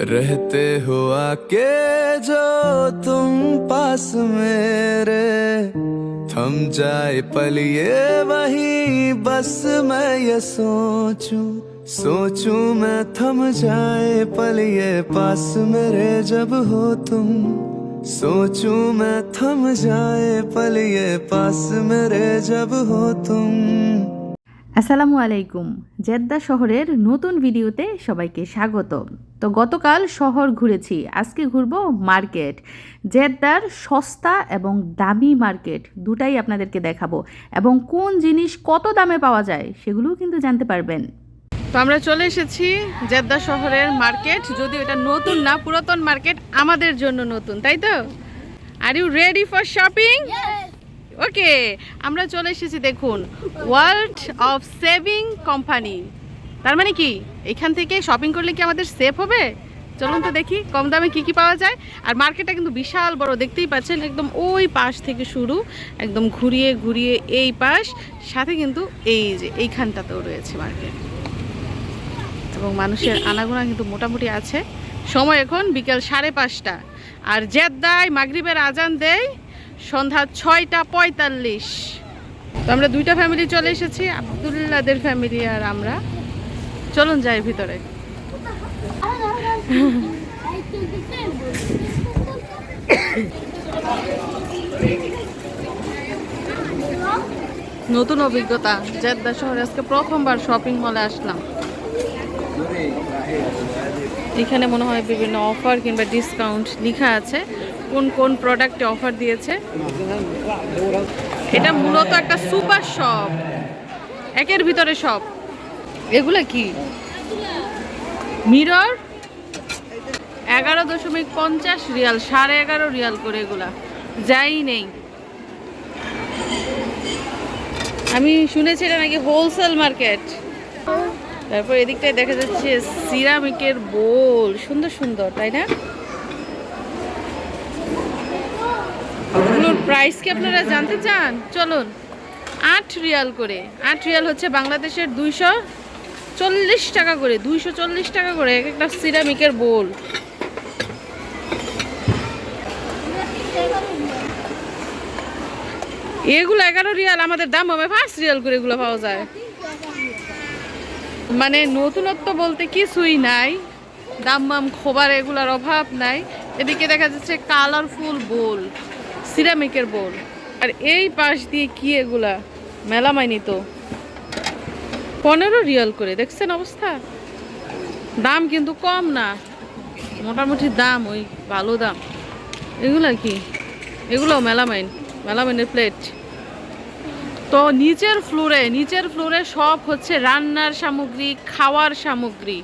रहते हो आके जो तुम पास मेरे। थम जाए पल ये वही, बस मैं ये सोचूं। सोचूं मैं थम जाए पल ये पास मेरे जब हो तुम। सोचूं मैं थम जाए पल ये पास मेरे जब हो तुम। আসসালামু আলাইকুম। জেদ্দা শহরের নতুন ভিডিওতে সবাইকে স্বাগত তো গতকাল শহর ঘুরেছি, আজকে ঘুরবো মার্কেট। জেদ্দার সস্তা এবং দামি মার্কেট দুটাই আপনাদেরকে দেখাবো এবং কোন জিনিস কত দামে পাওয়া যায় সেগুলোও কিন্তু জানতে পারবেন। তো আমরা চলে এসেছি জেদ্দা শহরের মার্কেট, যদিও এটা নতুন না, পুরাতন মার্কেট আমাদের জন্য নতুন, তাই তো? Are you ready for shopping okay, আমরা চলে এসেছি, দেখুন ওয়ার্ল্ড অফ সেভিং কোম্পানি তার মানে কি? এখান থেকে শপিং করলে কি আমাদের সেফ হবে? চলুন তো দেখি, কম দামে কি কি পাওয়া যায়। আর মার্কেটটা কিন্তু বিশাল বড়, দেখতেই পাচ্ছেন, একদম ওই পাশ থেকে শুরু, একদম ঘুরিয়ে ঘুরিয়ে এই পাশ। সাথে কিন্তু এই যে, এইখানটাতেও রয়েছে মার্কেট এবং মানুষের আনাগোনা কিন্তু মোটামুটি আছে। সময় এখন বিকেল সাড়ে পাঁচটা। আর জেদ্দায় মাগরিবের আজান দেয় সন্ধ্যা ছয়টা পঁয়তাল্লিশ। তো আমরা দুইটা ফ্যামিলি চলে এসেছি, আবদুল্লাদের ফ্যামিলি আর আমরা। চলুন যাই ভিতরে। নতুন অভিজ্ঞতা, জেদ্দা শহরে আজকে প্রথমবার শপিং মলে আসলাম। এখানে মনে হয় বিভিন্ন অফার কিংবা ডিসকাউন্ট লেখা আছে। কোন কোন প্রোডাক্টে অফার দিয়েছে? এটা মূলত একটা সুপার শপ একের ভিতরে সব। এগুলো কি? মিরর এগারো দশমিক পঞ্চাশ রিয়াল, সাড়ে এগারো রিয়াল করে এগুলা। যাই নেই। আমি শুনেছি এটা নাকি হোলসেল মার্কেট তারপর এদিকটায় দেখা যাচ্ছে সিরামিকের বোল সুন্দর সুন্দর, তাই না এগুলোর প্রাইস কি আপনারা জানতে চান? চলুন, আট রিয়াল করে। আট রিয়াল হচ্ছে বাংলাদেশের দুইশো চল্লিশ টাকা করে, দুইশো চল্লিশ টাকা করে, এক একটা সিরামিকের বোল। এগুলো এগারো রিয়াল, আমাদের দাম হবে পাঁচ রিয়াল করে এগুলো পাওয়া যায়। মানে নতুনত্ব বলতে কিছুই নাই। দাম মাম খোবার এগুলার অভাব নাই। এদিকে দেখা যাচ্ছে কালারফুল বোল। সিরামিকের বোল। আর এই পাশ দিয়ে কি এগুলা? মেলামাইনি তো। পনেরো রিয়াল করে, দেখছেন অবস্থা? দাম কিন্তু কম না। মোটামুটি দাম, ওই ভালো দাম। এগুলা কি? এগুলো মেলামাইন মেলামাইনের প্লেট তো নিচের ফ্লোরে নিচের ফ্লোরে সব হচ্ছে রান্নার সামগ্রী, খাওয়ার সামগ্রী।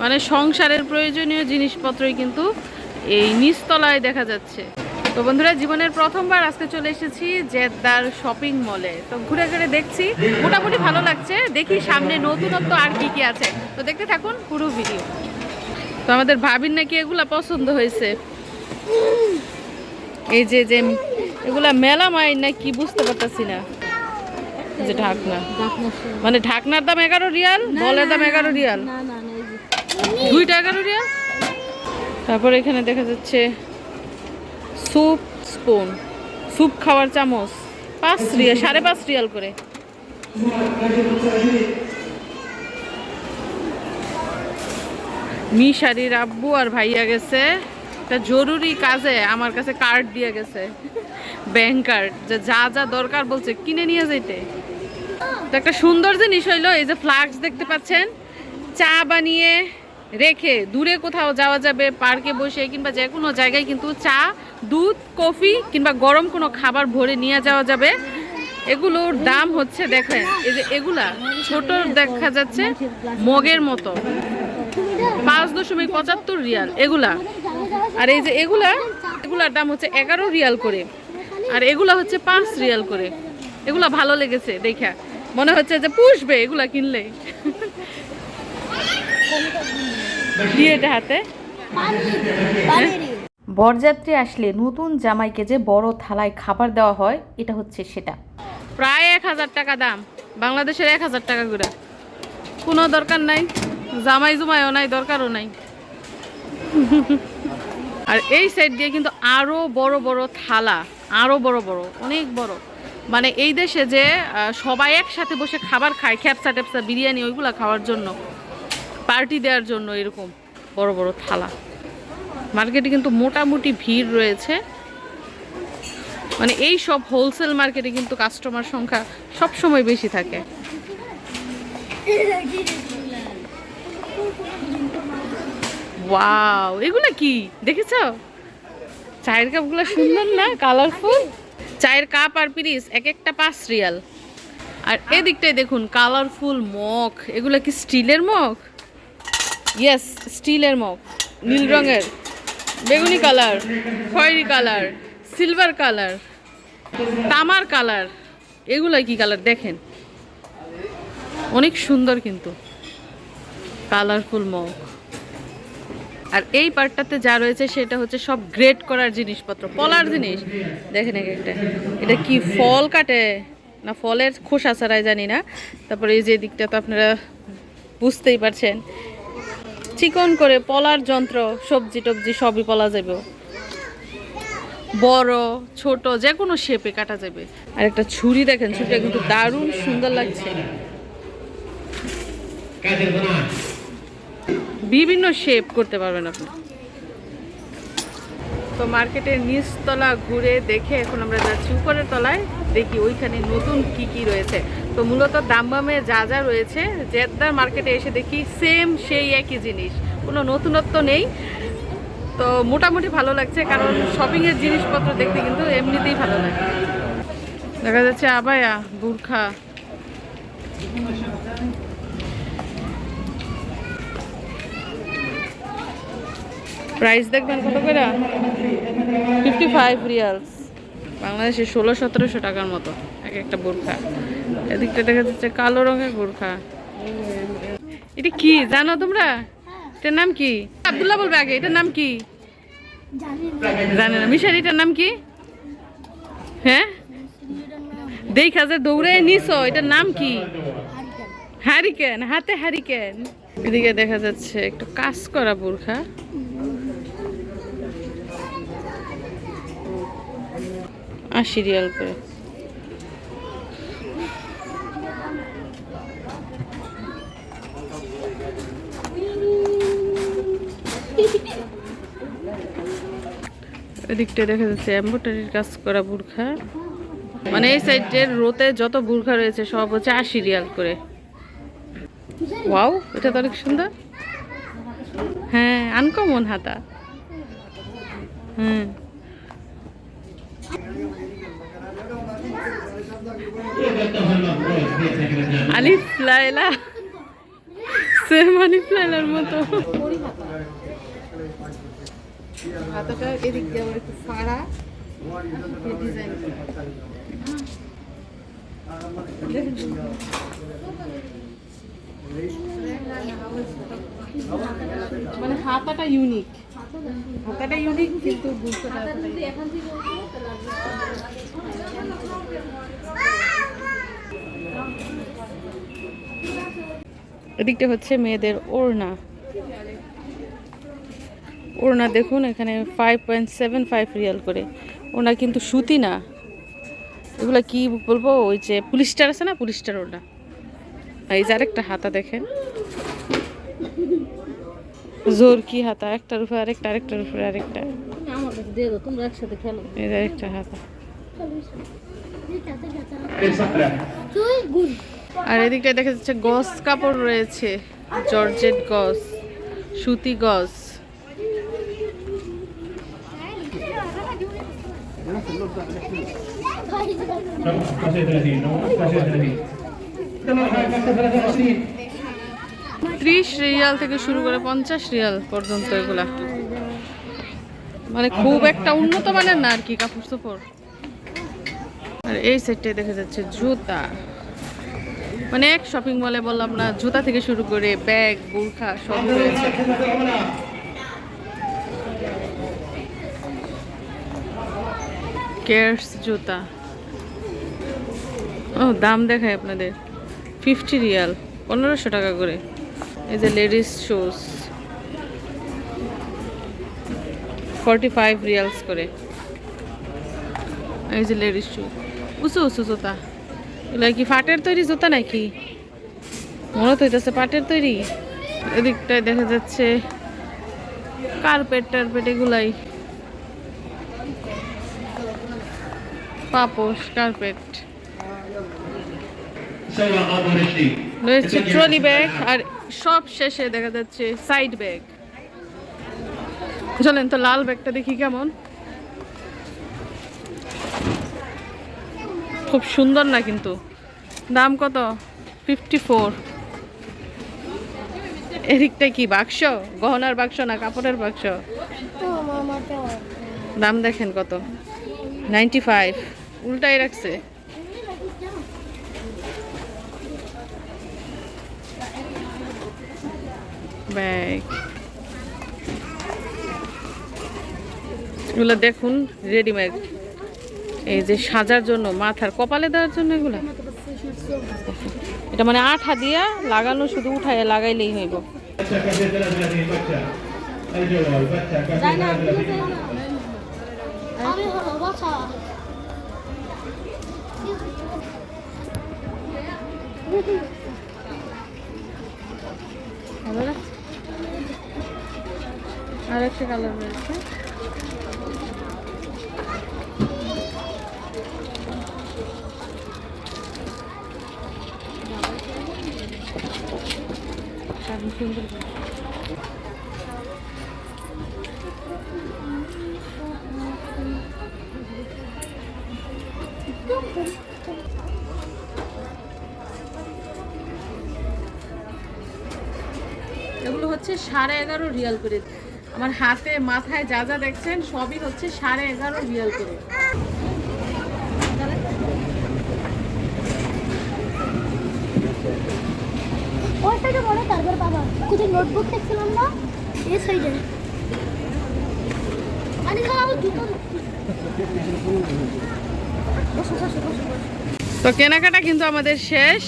মানে সংসারের প্রয়োজনীয় জিনিসপত্রই কিন্তু এই নিচতলায় দেখা যাচ্ছে। তো বন্ধুরা জীবনের প্রথমবার আজকে চলে এসেছি জেদ্দার শপিং মলে। তো ঘুরে ঘুরে দেখছি মোটামুটি ভালো লাগছে। দেখি সামনে নতুনত্ব আর কি কি আছে। তো দেখতে থাকুন পুরো ভিডিও। তো আমাদের ভাবির নাকি এগুলা পছন্দ হয়েছে। এই যে যে এগুলা মেলা মাইন না কি বুঝতে পারতাছি না। যে ঢাকনা। মানে ঢাকনার দাম এগারো রিয়াল বলের দাম এগারো রিয়াল। দুইটা এগারো রিয়াল? তারপর এখানে দেখা যাচ্ছে স্যুপ স্পুন। স্যুপ খাওয়ার চামচ। পাঁচ রিয়াল, সাড়ে পাঁচ রিয়াল করে। মিশারির আব্বু আর ভাইয়া গেছে। একটা জরুরি কাজে, আমার কাছে কার্ড দিয়ে গেছে। ব্যাংক কার্ড যে যা যা দরকার বলছে, কিনে নিয়ে যেতে একটা সুন্দর জিনিস হইল, এই যে ফ্লাক্স দেখতে পাচ্ছেন। চা বানিয়ে রেখে দূরে কোথাও যাওয়া যাবে, পার্কে বসে কিংবা যে কোনো জায়গায় কিন্তু চা, দুধ, কফি কিংবা গরম কোনো খাবার ভরে নিয়ে যাওয়া যাবে। এগুলোর দাম হচ্ছে দেখেন, এই যে এগুলা ছোট দেখা যাচ্ছে মগের মতো। পাঁচ দশমিক পঁচাত্তর রিয়াল এগুলা। আর এই যে এগুলা, এগুলার দাম হচ্ছে এগারো রিয়াল করে। আর এগুলা হচ্ছে পাঁচ রিয়াল করে। এগুলা ভালো লেগেছে, দেখা। মনে হচ্ছে যে পুষবে এগুলা কিনলে বিয়েটা হাতে? বরযাত্রী আসলে নতুন জামাইকে যে বড় থালায় খাবার দেওয়া হয় এটা হচ্ছে সেটা। প্রায় এক হাজার টাকা দাম। বাংলাদেশের এক হাজার টাকা করে। কোনো দরকার নাই। জামাই জুমাইও নাই দরকারও নাই। আর এই সাইড দিয়ে কিন্তু আরও বড় বড় থালা আরও বড় বড় অনেক বড়। মানে এই দেশে যে সবাই একসাথে বসে খাবার খায় খ্যাপসা ট্যাপসা বিরিয়ানি ওইগুলা খাওয়ার জন্য। পার্টি দেওয়ার জন্য এরকম বড় বড় থালা। মার্কেটে কিন্তু মোটামুটি ভিড় রয়েছে। মানে এই সব হোলসেল মার্কেটে কিন্তু কাস্টমার সংখ্যা সব সময় বেশি থাকে। ওয়াও এগুলো কি? দেখেছ? চায়ের কাপগুলো সুন্দর না? কালারফুল চায়ের কাপ আর পিরিস এক একটা পাঁচ রিয়াল আর এদিকটায় দেখুন কালারফুল মগ। এগুলো কি স্টিলের মগ? ইয়েস স্টিলের মগ, নীল রঙের। বেগুনি কালার, খয়েরি কালার সিলভার কালার, তামার কালার। এগুলো কি কালার? দেখেন। অনেক সুন্দর কিন্তু। Colourful mug. আর এই পার্টটাতে যা রয়েছে সেটা হচ্ছে সব গ্রেড করার জিনিসপত্র, পলার জিনিস। দেখেন এক একটা। এটা কি ফল কাটে? না ফলের খোসা ছাড়াই জানি না। তারপরে এই যে দিকটা তো আপনারা বুঝতেই পারছেন। চিকন করে পলার যন্ত্র সবজি টবজি সবই পলা যাবে বড় ছোট যে কোনো শেপে কাটা যাবে আর একটা ছুরি দেখেন ছুরিটা কিন্তু দারুণ সুন্দর লাগছে। বিভিন্ন শেপ করতে পারবেন আপনি। তো মার্কেটের নিচতলা ঘুরে দেখে এখন আমরা যাচ্ছি উপরের তলায়। দেখি ওইখানে নতুন কি কি রয়েছে। তো মূলত দামবামে যা যা রয়েছে, জেদ্দার মার্কেটে এসে দেখি সেম সেই একই জিনিস। কোনো নতুনত্ব নেই। তো মোটামুটি ভালো লাগছে, কারণ শপিংয়ের জিনিসপত্র দেখতে কিন্তু এমনিতেই ভালো লাগে। দেখা যাচ্ছে আবায়া, বুরখা। প্রাইস দেখবেন কত করে? ফিফটি ফাইভ রিয়ালস বাংলাদেশে ষোলো সতেরোশো টাকার মতো এক একটা বোরখা। এদিকটা দেখা যাচ্ছে কালো রঙের বোরখা। এটা কি জানো তোমরা? এটার নাম কি? আব্দুল্লাহ বলবে আগে এটার নাম কি? জানে না। মিশার এটার নাম কি? হ্যাঁ? দেখা যে দৌড়ে নিছো এটার নাম কি? হ্যারিকেন হাতে হ্যারিকেন এদিকে দেখা যাচ্ছে একটু কাজ করা বোরখা। আশি রিয়াল করে। এদিকটা দেখা যাচ্ছে এম্বোটারির কাজ করা বুর্খা মানে এই সাইডের রোতে যত বুর্খা রয়েছে, সব হচ্ছে আশি রিয়াল করে। ওয়াও, এটা তো অনেক সুন্দর। হ্যাঁ আনকমন হাতা। হুম আলিফ লাইলা সেম আলিফ লাইলার মতো। হাতাটা এদিক দিয়ে আবার মানে হাতাটা ইউনিক হাতাটা ইউনিক কিন্তু বুঝতে এদিকটা হচ্ছে মেয়েদের ওড়না। ওড়না দেখুন এখানে five point seven five riyal করে। ওড়না কিন্তু সুতি না। এগুলো কি বলব ওই যে পুলিশটার আছে না পুলিশটার ওড়না। এই যে আরেকটা হাতা দেখেন। জোর কি হাতা একটার উপরে আরেকটা আরেকটার উপরে আরেকটা। আমার দিয়ে দাও তোমরা একসাথে খেলো এই যে আরেকটা হাতা। তুই গুড। আর এদিকটা দেখা যাচ্ছে গস কাপড় রয়েছে, জর্জেট গস, সুতি গস। ত্রিশ রিয়াল থেকে শুরু করে পঞ্চাশ রিয়াল পর্যন্ত এগুলা। মানে খুব একটা উন্নত মানের না আর কি কাপড় চোপড়। আর এই সেটটাই দেখা যাচ্ছে জুতা। এক শপিং মলে বললাম না, জুতা থেকে শুরু করে ব্যাগ, বুরখা সব রয়েছে। কেয়ার্স জুতা। ও, দাম দেখায় আপনাদের। ফিফটি রিয়াল, পনেরোশো টাকা করে। এই যে ladies shoes forty five riyals করে। এই যে লেডিস শু উঁচু উঁচু জুতা। এগুলো কি ফাটের তৈরি জুতা নাকি? মনে তো হইতেছে পাটের তৈরি। এদিকটায় দেখা যাচ্ছে কার্পেট টার্পেট এগুলাই। পাপোশ, কার্পেট। রয়েছে ট্রলি ব্যাগ আর সব শেষে দেখা যাচ্ছে সাইড ব্যাগ। চলেন তো লাল ব্যাগটা দেখি কেমন। খুব সুন্দর না কিন্তু। দাম কত? ফিফটি ফোর এদিকটা কি বাক্স? গহনার বাক্স না কাপড়ের বাক্স? দাম দেখেন কত? নাইনটি ফাইভ উল্টাই রাখছে। ব্যাগ। এগুলো দেখুন রেডিমেড এই যে সাজার জন্য, মাথার কপালে দেওয়ার জন্য এগুলো? এটা মানে আঠা দিয়া লাগানো শুধু উঠায় লাগাইলেই হইব। আর একটা কালার রয়েছে। এগুলো হচ্ছে সাড়ে এগারো রিয়াল করে। আমার হাতে, মাথায় যা যা দেখছেন, সবই হচ্ছে সাড়ে এগারো রিয়াল করে। সাইডে তারপর কোথায় নোটবুক দেখছিলাম না? সাইডে তো কেনাকাটা কিন্তু আমাদের শেষ।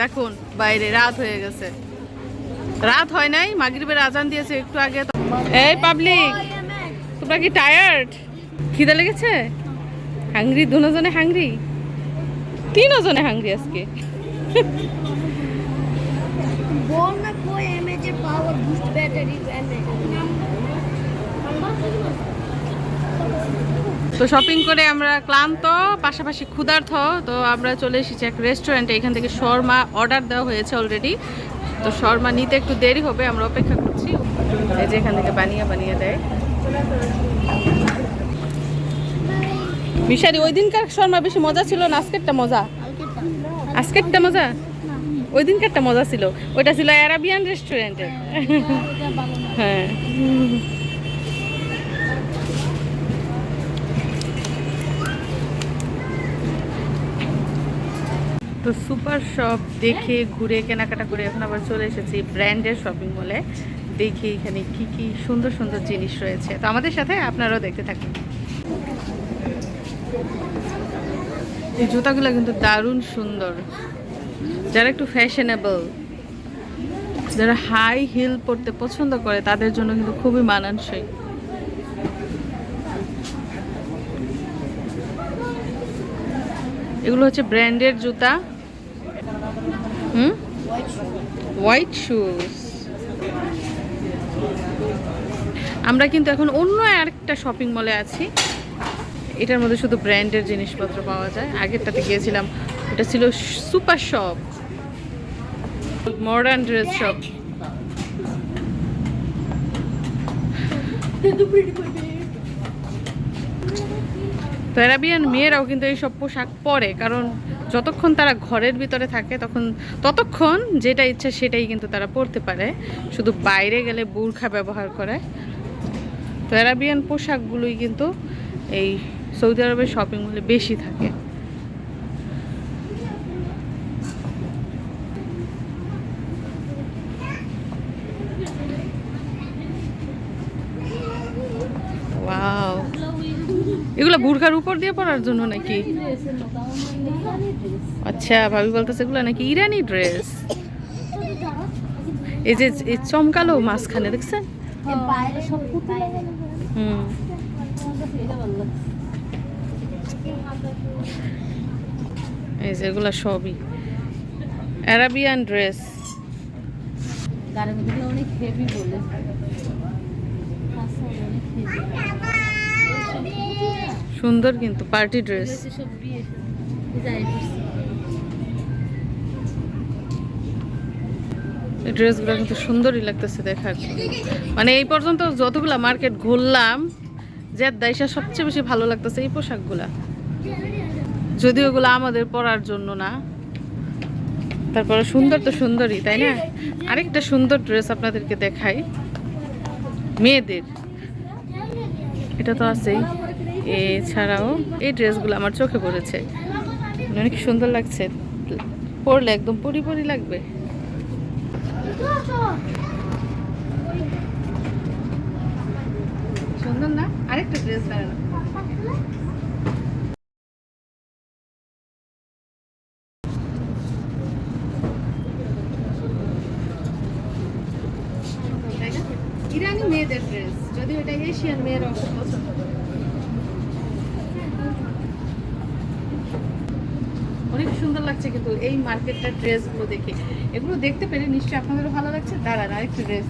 দেখুন, বাইরে রাত হয়ে গেছে। রাত হয় নাই, মাগরিবের আজান দিয়েছে একটু আগে। এই পাবলিক, তোমরা কি টায়ার্ড খিদে লেগেছে? হাংরি দুজনে হাংরি তিনজনে হাংরি আজকে? Borna Koi MH power boost battery and তো শপিং করে আমরা ক্লান্ত পাশাপাশি ক্ষুধার্থ। তো আমরা চলে এসেছি এক রেস্টুরেন্টে এখান থেকে শর্মা অর্ডার দেওয়া হয়েছে অলরেডি তো শর্মা নিতে একটু দেরি হবে আমরা অপেক্ষা করছি। এই যে এখান থেকে বানিয়ে বানিয়ে দেয়। মিশারি ওই দিনকার শর্মা বেশি মজা ছিল না? আজকেরটা মজা? আজকেরটা মজা? ওই দিনকারটা মজা ছিল। ওইটা ছিল অ্যারাবিয়ান রেস্টুরেন্টে হ্যাঁ। তো সুপার শপ দেখে ঘুরে, কেনাকাটা করে এখন আবার চলে এসেছি ব্র্যান্ডের শপিং মলে দেখি এখানে কি কি সুন্দর সুন্দর জিনিস রয়েছে। তো আমাদের সাথে আপনারাও দেখতে থাকুন। এই জুতাগুলো কিন্তু দারুণ সুন্দর। যারা একটু ফ্যাশনেবল যারা হাই হিল পরতে পছন্দ করে, তাদের জন্য কিন্তু খুবই মানানসই। এগুলো হচ্ছে ব্র্যান্ডের জুতা। হুম? হোয়াইট শুজ আমরা কিন্তু এখন অন্য আরেকটা শপিং মলে আছি। এটার মধ্যে শুধু ব্র্যান্ডের জিনিসপত্র পাওয়া যায়। আগেরটাতে গিয়েছিলাম এটা ছিল super shop modern dress shop তো অ্যারাবিয়ান মেয়েরাও কিন্তু এইসব পোশাক পরে কারণ যতক্ষণ তারা ঘরের ভিতরে থাকে তখন ততক্ষণ যেটা ইচ্ছা সেটাই কিন্তু তারা পরতে পারে। শুধু বাইরে গেলে বুরখা ব্যবহার করে। তো অ্যারাবিয়ান পোশাকগুলোই কিন্তু এই সৌদি আরবের শপিং মলে বেশি থাকে ওয়াও এগুলো বুরখার উপর দিয়ে পরার জন্য নাকি? আচ্ছা ভাবি বলতেছে এগুলো নাকি ইরানি ড্রেস। এই যে চমকালো মাঝখানে, দেখছেন? হুম। এই সবই। ড্রেস আচ্ছা, অনেক হেভি সুন্দর কিন্তু পার্টি ড্রেস। ড্রেসগুলো কিন্তু সুন্দরই লাগতেছে দেখার। মানে এই পর্যন্ত যতগুলা মার্কেট ঘুরলাম যে দেশে সবচেয়ে বেশি ভালো লাগতেছে এই পোশাকগুলা। যদিও ওগুলো আমাদের পরার জন্য না। তারপরে সুন্দর তো সুন্দরই তাই না? আরেকটা সুন্দর ড্রেস আপনাদেরকে দেখাই। মেয়েদের। এটা তো আছেই। এছাড়াও এই ড্রেসগুলো আমার চোখে পড়েছে। অনেক সুন্দর লাগছে। পরলে একদম পরি পরি লাগবে। সুন্দর না? আরেকটা ড্রেস দাঁড়ানো তাই না? ইরানি মেয়েদের ড্রেস যদি এটা এশিয়ান মেয়েরা খুব পছন্দ করে অনেক সুন্দর লাগছে কিন্তু এই মার্কেটটার ড্রেসগুলো দেখে এগুলো দেখতে পেরে নিশ্চয়ই আপনাদেরও ভালো লাগছে দাঁড়ান আরেকটা dress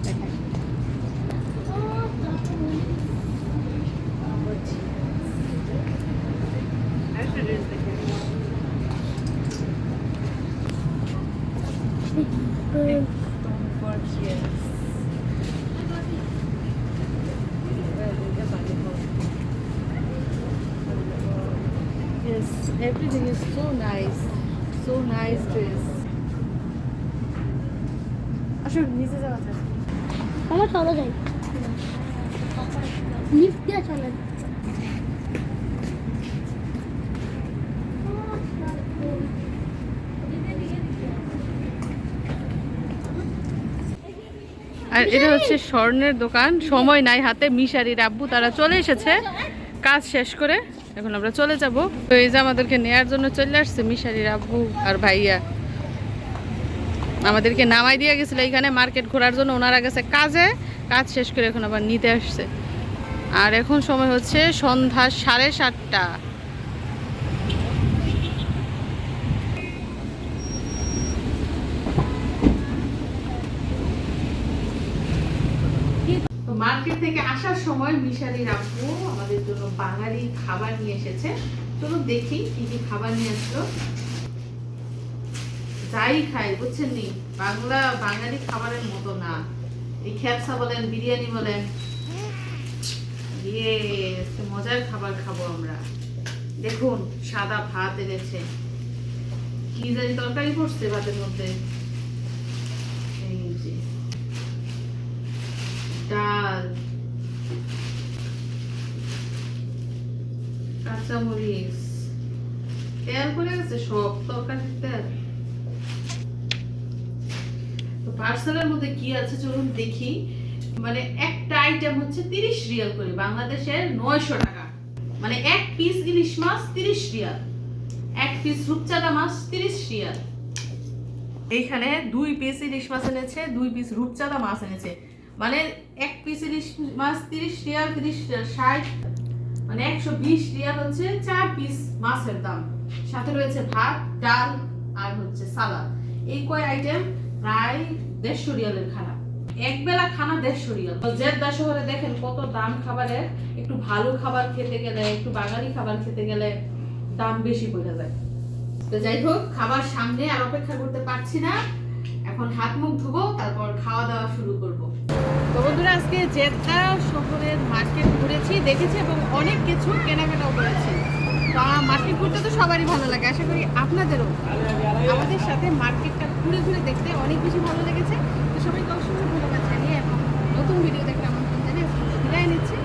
Gorgeous. Yes, everything is so nice. So nice dress. আসো নিচে যাওয়া যাক আমার চলো যাই। লিফট দিয়ে চলেন আর এটা হচ্ছে স্বর্ণের দোকান। সময় নাই হাতে মিশারির আব্বু তারা চলে এসেছে। কাজ শেষ করে। এখন আমরা চলে যাব। তো এই যে আমাদেরকে নেয়ার জন্য চলে আসছে মিশারির আব্বু আর ভাইয়া। আমাদেরকে নামাই দিয়ে গেছিল এইখানে মার্কেট ঘোরার জন্য। ওনারা গেছে কাজে, কাজ শেষ করে এখন আবার নিতে আসছে। আর এখন সময় হচ্ছে সন্ধ্যা সাড়ে সাতটা তো মার্কেট থেকে আসার সময় মিশালির আপু আমাদের জন্য বাঙালি খাবার নিয়ে এসেছে। চলুন দেখি কি কি খাবার নিয়ে আসলো। যাই খাই, বুঝছেন নি? বাংলা, বাঙালি খাবারের মতো না। এই খেপসা বলেন, বিরিয়ানি বলেন। ইয়ে মজার খাবার খাব আমরা। দেখুন, সাদা ভাত এনেছে। কি জানি তরকারি পড়ছে ভাতের মধ্যে। ডাল। কাঁচামরিচ তেল পড়ে গেছে, সব তরকারির তেল তো পার্সেলের মধ্যে কি আছে চলুন দেখি। মানে একটা আইটেম হচ্ছে তিরিশ রিয়াল করে, বাংলাদেশের নয়শো টাকা। মানে এক পিস ইলিশ মাছ তিরিশ রিয়াল। এক পিস রূপচাঁদা মাছ তিরিশ রিয়াল। এইখানে দুই পিস ইলিশ মাছ এনেছে, দুই পিস রূপচাঁদা মাছ এনেছে। মানে এক পিস ইলিশ মাছ তিরিশ রিয়াল, তিরিশ ষাট মানে একশো বিশ রিয়াল হচ্ছে চার পিস মাছের দাম। সাথে রয়েছে ভাত, ডাল আর হচ্ছে সালাদ। এই কয় আইটেম প্রায় দেড়শো রিয়ালের খানা। এক বেলা খানা দেড়শো রিয়াল। তো জেদ্দা শহরে দেখেন কত দাম খাবারের। একটু ভালো খাবার খেতে গেলে, একটু বাঙালি খাবার খেতে গেলে দাম বেশি পড়ে যায়। তো যাই হোক, খাবার সামনে আর অপেক্ষা করতে পারছি না। এখন হাত মুখ ধুবো, তারপর খাওয়া দাওয়া শুরু করব। তো বন্ধুরা, আজকে জেদ্দা শহরের মার্কেট ঘুরেছি, দেখেছি এবং অনেক কিছু কেনাকাটাও করেছি। মার্কেট ঘুরতে তো সবারই ভালো লাগে, আশা করি আপনাদেরও। আমাদের সাথে মার্কেটটা ঘুরে ঘুরে দেখতে অনেক বেশি ভালো লেগেছে। তো সবাইকে অসংখ্য ধন্যবাদ জানিয়ে এবং নতুন ভিডিও দেখতে আমন্ত্রণ জানিয়ে বিদায় নিচ্ছি।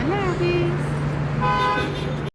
আল্লাহ হাফিজ।